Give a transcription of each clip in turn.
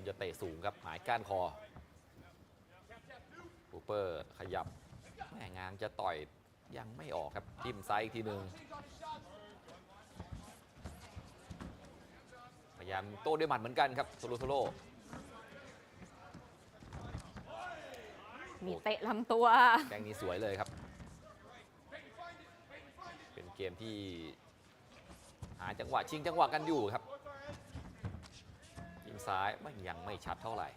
ามจะเตะสูงครับหมายก้านคอคูเปอร์ขยับแม่งางจะต่อยยังไม่ออกครับจิ้มซ้ายอีกทีหนึ่งพยายามโต้ด้วยหมัดเหมือนกันครับโซโลโซโลมีเตะลำตัวแกงนี้สวยเลยครับ เป็นเกมที่หาจังหวะชิงจังหวะกันอยู่ครับยิง ซ้ายมันยังไม่ชัดเท่าไหร่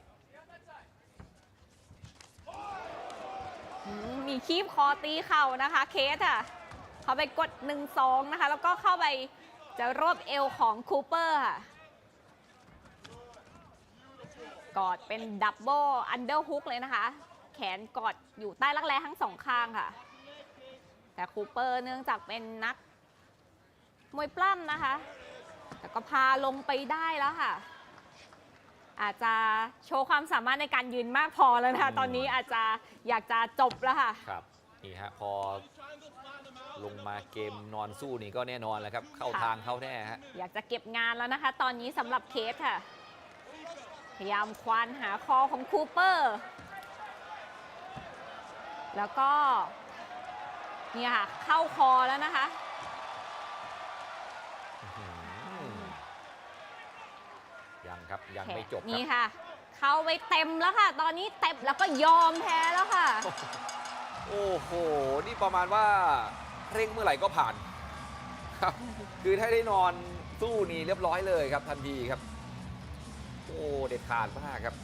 มมีคีบคอตีเข่านะคะ เคสอะ เขาไปกด 1 2 นะคะ แล้วก็เข้าไปจะรวบเอวของคูเปอร์ค่ะ กอดเป็นดับเบิลอันเดอร์ฮุกเลยนะคะ แขนกอดอยู่ใต้รักแร้ทั้งสองข้างค่ะ แต่คูเปอร์เนื่องจากเป็นนักมวยปล้ำนะคะ แต่ก็พาลงไปได้แล้วค่ะ อาจจะโชว์ความสามารถในการยืนมากพอแล้วนะคะอืมตอนนี้อาจจะอยากจะจบแล้วค่ะ ครับนี่ฮะพอลงมาเกมนอนสู้นี่ก็แน่นอนแหล้วครับ เข้าค่ะทางเข้าแน่ฮะอยากจะเก็บงานแล้วนะคะ ตอนนี้สำหรับเคสค่ะ พยายามควานหาคอของคูเปอร์ แล้วก็ เนี่ยค่ะ เข้าคอแล้วนะคะ ครับ ยังไม่จบคนี่รับค่ะ เข้าไปเต็มแล้วค่ะ ตอนนี้เต็มแล้วก็ยอมแพ้แล้วค่ะ โอ้โห นี่ประมาณว่าเร่งเมื่อไหร่ก็ผ่าน ครับ คือถ้าได้นอนสู้นี่เรียบร้อยเลยครับทันทีครับ โอ้เด็ดขาดมากครับ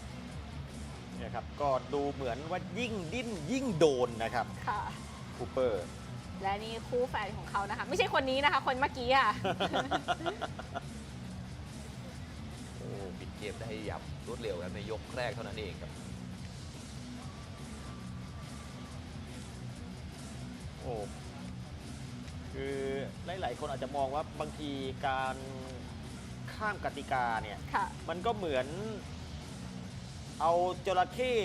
เนี่ยครับก็ดูเหมือนว่ายิ่งดิ้นยิ่งโดนนะครับค่ะคูเปอร์ และนี่คู่แฟนของเขานะคะ ไม่ใช่คนนี้นะคะ คนเมื่อกี้อะโอ้ปิด เกมได้อย่างรวดเร็วครับในยกแรกเท่านั้นเองครับ โอ้คือหลาย ๆ คนอาจจะมองว่าบางทีการข้ามกติกาเนี่ย ค่ะ มันก็เหมือนเอาจระเข้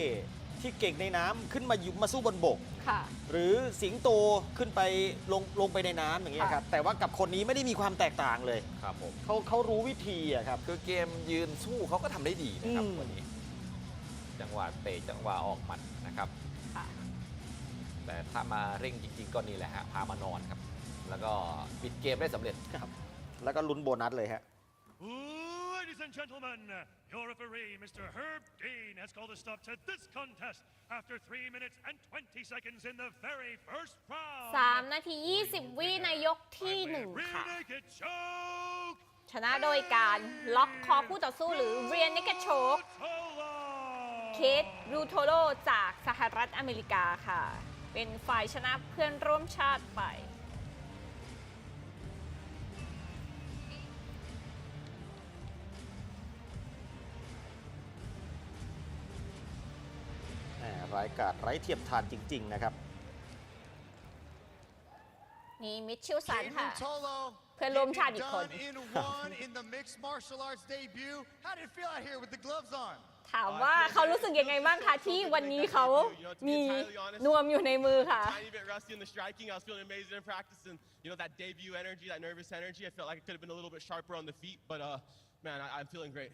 ที่เก่งในน้ำขึ้นมาอยู่มาสู้บนบก ค่ะ หรือสิงโตขึ้นไปลงลงไปในน้ำอย่างเงี้ยครับแต่ว่ากับคนนี้ไม่ได้มีความแตกต่างเลยครับผมเขาเขารู้วิธีอะครับ คือเกมยืนสู้เขาก็ทำได้ดีนะครับอืม วันนี้ จังหวะเตะจังหวะออกหมัดนะครับ ค่ะ แต่ถ้ามาเร่งจริง ๆ ก็นี่แหละฮะพามานอนครับ แล้วก็ปิดเกมได้สำเร็จครับแล้วก็ลุ้นโบนัสเลยฮะ Ladies and gentlemen, your referee, Mr. Herb Dean, has called a stop to this contest after 3 minutes and 20 seconds in the very first round. 3 นาที 20 วิในยกที่ 1 ค่ะ Rear naked choke. ชนะโดยการล็อกคอคู่ต่อสู้หรือเรียนนิกโชก Tola. เคสรูโทโรจากสหรัฐอเมริกาค่ะ เป็นฝ่ายชนะเพื่อนร่วมชาติไป ร้ายกาจไร้เทียมทานจริง ๆ นะครับ นี่มิชชิลสัน Caden ค่ะ Rutolo, เพื่อนร่วมชาติอีกคน getting it done in one in the mixed martial arts debut. How did it feel out here with the gloves on? ถามว่าเขารู้สึกยังไงบ้างคะที่วันนี้เขามีนวมอยู่ในมือค่ะ tiny bit rusty in the striking. I was feeling amazing in practice, and you know that debut energy, that nervous energy. I felt like it could have been a little bit sharper on the feet, but uh, man, I, I'm feeling great.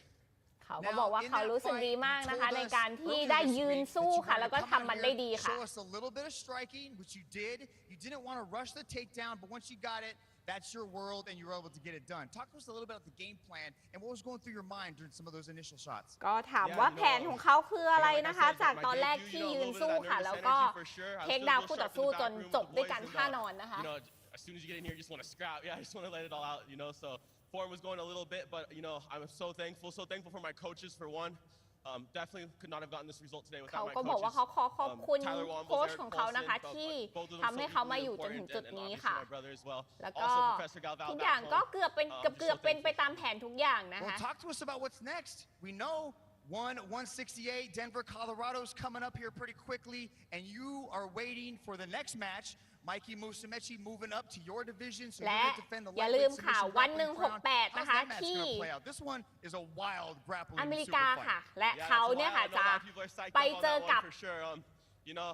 เขาก็บอกว่าเขารู้สึกดีมากนะคะ ในการที่ได้ยืนสู้ค่ะ แล้วก็ทำมันได้ดีค่ะ Show us a little bit of striking, which you did. You didn't want to rush the takedown, but once you got it, that's your world, and you were able to get it done. Talk to us a little bit about the game plan and what was going through your mind during some of those initial shots. ก็ถามว่าแผนของเขาคืออะไรนะคะ จากตอนแรกที่ยืนสู้ค่ะ แล้วก็เทคดาวน์คู่ต่อสู้จนจบด้วยการท่านอนนะคะ You know, as soon as you get in here, you just want to scrap. Yeah, I just want to let it all out. You know, so form was going a little bit, but you know, I'm so thankful, so thankful for my coaches for one. Um, definitely could not have gotten this result today เขา without my ก็บอกว่า coaches. เขาขอขอบ Um, คุณ Tyler Wombles, โค้ช Eric ของเขานะคะ Paulson, ที่ but both of them ทำให้ so เขามา equally อยู่จนถึง important, จุด and- and นี้ obviously ค่ะ my brother as well. แล้วก็ Also Professor Galval ทุก back อย่าง home. ก็เกือบเป็น Um, เกือบ just เกือบ so เป็น thankful. ไปตามแผนทุกอย่างนะ Well, คะ talk to us about what's next. We know one 168 Denver, Colorado's coming up here pretty quickly, and you are waiting for the next match. Mikey Musumeci moving up to your division, so และ you're going to defend the อย่า lightweight ลืมค่ะ submission วัน grappling crown. 168 How's นะคะ that match ที่ gonna play out? This one is a wild grappling อเมริ super กา fight. ค่ะ และ Yeah, เขา that's เนี่ย why ค่ะ I know จะ a lot of people are psyched ไป up on เจอ that one กับ for sure. Um, you know,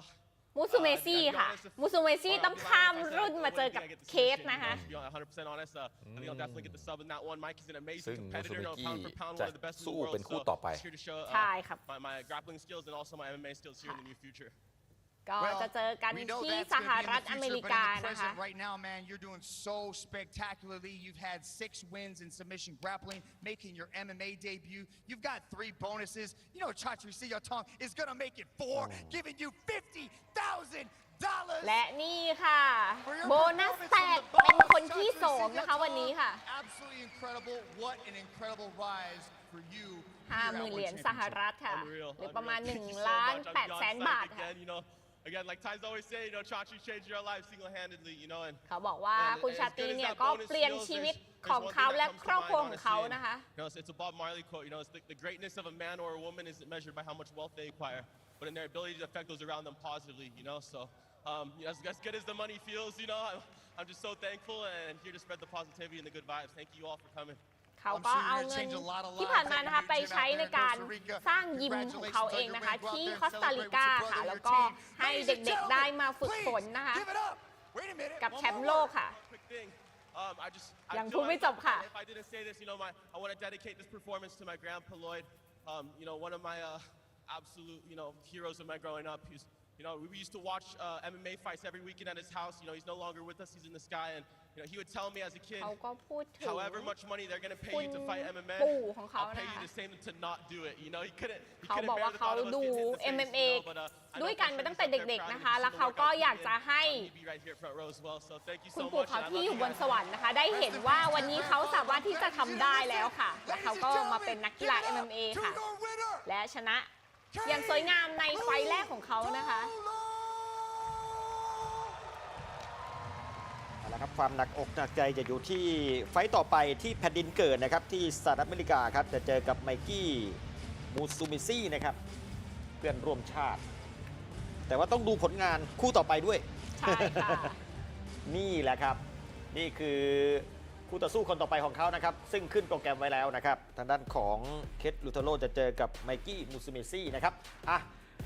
มูซูเม Uh, ซี่ I'll be ค่ะ honest, if- มูซูเมซี่ I'll ต้อง be honest, ข้าม if I said รุ่น I มาเจอ wouldn't กับ think I get the เคส submission, นะคะ you know, to be 100% honest, uh, I think I'll definitely get the sub in that one. Mike is an amazing ซึ่ง competitor, you know, มูซูเม pound for กี้ pound, จะ one of the best in the สู้ world. เป็นคู่ So ต่อไป just here to show ใช่ uh, ครับ ก็ Well, จะเจอกัน we know ที่ that's ส gonna ห be in รัฐ the อเม future, ริ but กา in the นะคะ present right now, man, you're doing so spectacularly. You've had six wins in submission grappling, making your MMA debut. You've got three bonuses. You know, Chatri Tong is gonna make it four, giving you fifty thousand dollars. และนี่ค่ะ For your โบนัส performance แต from ก the เป็น boss, คนที่ Chatri สองนะคะ วันนี้ค่ะ Absolutely incredible. What an incredible rise for you. ห้า here ห at มื่น One เหรียญ Championship. สหรัฐค่ะ Unreal. หรือประมาณ unreal. Thank you 1 so ล้าน much. I'm 8 beyond แสน psyched บาทค่ะ again, you know, again, like Ty's always say, you know, Chachi changed your life single-handedly, you know, and เขาบอกว่า And คุณ as ชาตรี good as เนี่ย that ก็ bonus เปลี่ยน feels, ชีวิต there's- there's ของ one เขา thing that และ comes to ครอบครัว mind, ของเขา honestly, and, นะคะ You know, it's, it's a Bob Marley quote. You know, it's the, the greatness of a man or a woman isn't measured by how much wealth they acquire, but in their ability to affect those around them positively. You know, so um, you know, as, as good as the money feels, you know, I'm, I'm just so thankful and here to spread the positivity and the good vibes. Thank you all for coming. เขา I'm ก็ sure you're เอา gonna เงิน change a lot of ที่ lives ผ่านมา at นะคะ your ไป gym out ใช้ there ใน in การ Costa Rica. สร้างยิมของเขาเองนะคะ ที่คอสตาริกาค่ะ แล้วก็ให้เด็กๆได้มาฝึกฝนนะคะ Give it up. Wait a minute. กับ One แช more มป์โลก word. ค่ะ Quick thing. Um, I just, I ยัง feel พูดไม่ like จบค่ะ If I didn't say this, you know, my, I want to dedicate this performance to my grandpa Lloyd. Um, you know, one of my uh, absolute, you know, heroes of my growing up. He's, you know, we used to watch uh, MMA fights every weekend at his house. You know, he's no longer with us. He's in the sky, and you know, he would tell me as a kid, เขาก็พูดถึง however much money they're gonna pay you to fight MMA, ปู่ของเขา I'll pay นะ you คะ the same to not do it. You know, he couldn't. He เขา couldn't บอก bear ว่า the เขา thought of us ดู getting hit in the face, MMA you know, but, uh, I ด้วย know กัน for มา sure ตั้งแต่ he's out there เด็ก proud ๆ of นะ his คะ son แล้ว to เขา work ก็ out อยากจะ today. ให้ Um, he'd be right here front row as well. So thank you คุณ so ปู่ much. เขา and I ที่ love อยู่ you บน guys. สวรรค์นะคะ ได้เห็นว่าวันนี้เขาสามารถที่จะทำได้แล้วค่ะ และเขาก็มาเป็นนักกีฬา MMA ค่ะ และชนะอย่างสวยงามในไฟล์แรกของเขานะคะเอาละครับความหนักอกหนักใจจะอยู่ที่ไฟต์ต่อไปที่แผ่นดินเกิดนะครับที่สหรัฐอเมริกาครับจะเจอกับไมกี้มูซูมิซี่นะครับเพื่อนร่วมชาติ แต่ว่าต้องดูผลงานคู่ต่อไปด้วย ใช่ค่ะ นี่แหละครับ นี่คือคู่ต่อสู้คนต่อไปของเขานะครับ ซึ่งขึ้นโปรแกรมไว้แล้วนะครับ ทางด้านของเคทลูเทโรจะเจอกับไมกี้มูซูเมซี่นะครับอะ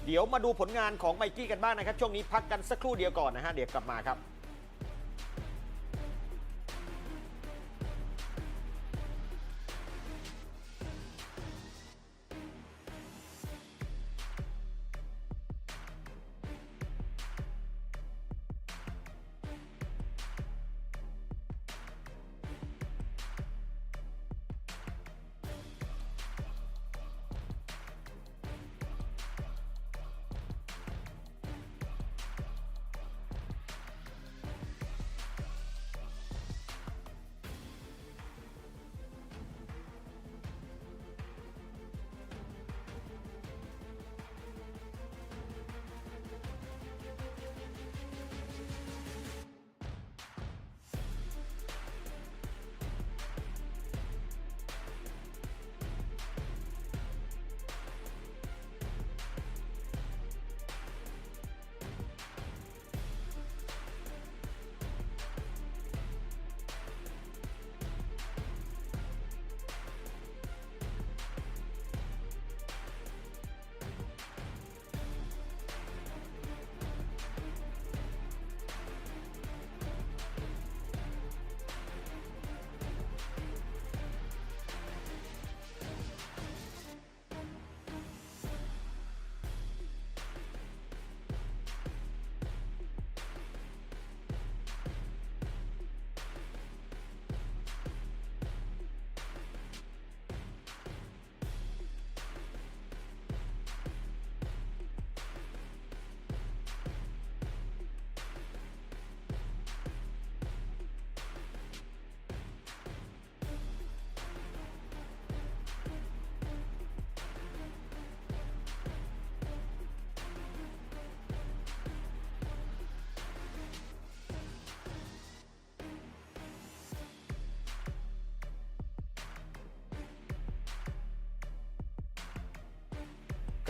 เดี๋ยวมาดูผลงานของไมกี้กันบ้างนะครับ ช่วงนี้พักกันสักครู่เดียวก่อนนะฮะเดี๋ยวกลับมาครับ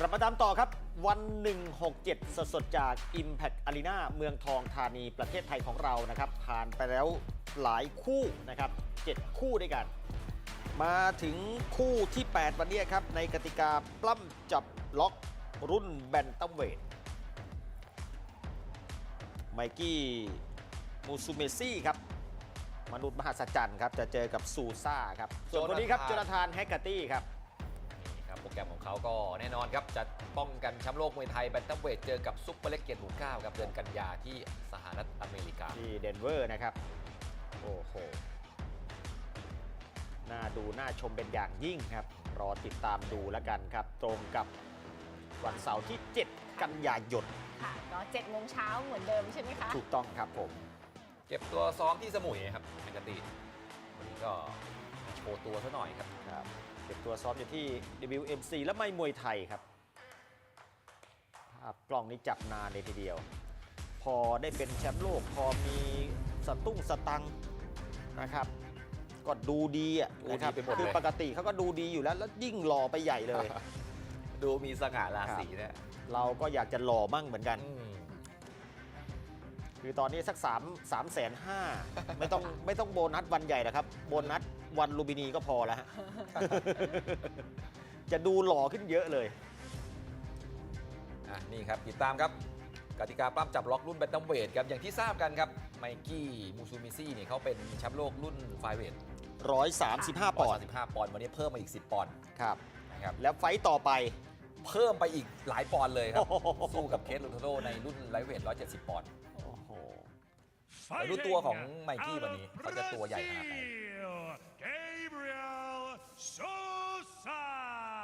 ลับมาตามต่อครับ วัน 167 สดสดๆจาก Impact Arena เมืองทองธานีประเทศไทยของเรานะครับ ผ่านไปแล้วหลายคู่นะครับ 7 คู่ด้วยกัน มาถึงคู่ที่ 8 วันนี้ครับ ในกติกาปล้ำจับล็อกรุ่นแบนตัมเวทกี้มูซูเมซี่ครับ มนุษย์มหัศจรรย์ครับ จะเจอกับซูซ่าครับ ส่วนคนนี้ครับโจโจนานาธาธานนแฮกเกอร์ตี้ครับนี่ค รับโปรแกรมของเขาก็แน่นอนครับ จะป้องกันแชมป์โลกมวยไทยแบนตัมเวทเจอกับซุปเปอร์เล็กเกียรติหมู่เก้าครับเดือนกันยาที่สหรัฐอเมริกา ที่เดนเวอร์นะครับ โอ้โห น่าดูน่าชมเป็นอย่างยิ่งครับ รอติดตามดูแล้วกันครับ ตรงกับวันเสาร์ที่ 7 กันยายนค่ะก็7โมงเช้าเหมือนเดิมใช่ไหมคะ ถูกต้องครับผม เก็บตัวซ้อมที่สมุยครับปกติวันนี้ก็โชว์ตัวซะหน่อยครับ ครับเก็บตัวซ้อมอยู่ที่ WMC และไม่มวยไทยครับภาพกล้องนี้จับนานเลยทีเดียว พอได้เป็นแชมป์โลกพอมีสตุ้งสตังค์นะครับ ก็ดูดีอะดูดีนะครับไปหมดเลย คือปกติเขาก็ดูดีอยู่แล้ว แล้วยิ่งหล่อไปใหญ่เลย ดูมีสง่าราศีนะเราก็อยากจะหล่อมั่งเหมือนกัน อืมคือตอนนี้สัก3 3แสนห้าไม่ต้องไม่ต้องโบนัสวันใหญ่นะครับ โบนัส วันลูบินีก็พอแล้วฮะ จะดูหล่อขึ้นเยอะเลย อะนี่ครับติดตามครับกติกาปล้ำจับล็อกรุ่นแบนตัมเวทครับอย่างที่ทราบกันครับไมกี้มูซูมิซี่เนี่ยเขาเป็นแชมป์โลกรุ่นไฟเวท135 ปอนด์135ปอนด์วันนี้เพิ่มมาอีก 10 ปอนด์ครับ นะครับแล้วไฟต์ต่อไป เพิ่มไปอีกหลายปอนด์เลยครับโอ้โหสู้กับเคสลูทโรในรุ่นไลท์เวท170 ปอนด์โอ้โหแต่ดูตัวของไมกี้วันนี้เขาจะตัวใหญ่ขนาดไหน Gabriel Sosa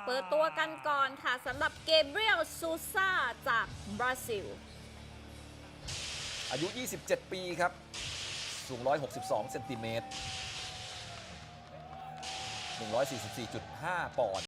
เปิดตัวกันก่อนค่ะสำหรับเกเบรียลซูซาจากบราซิล อายุ 27 ปีครับ สูง 162 เซนติเมตร 144.5 ปอนด์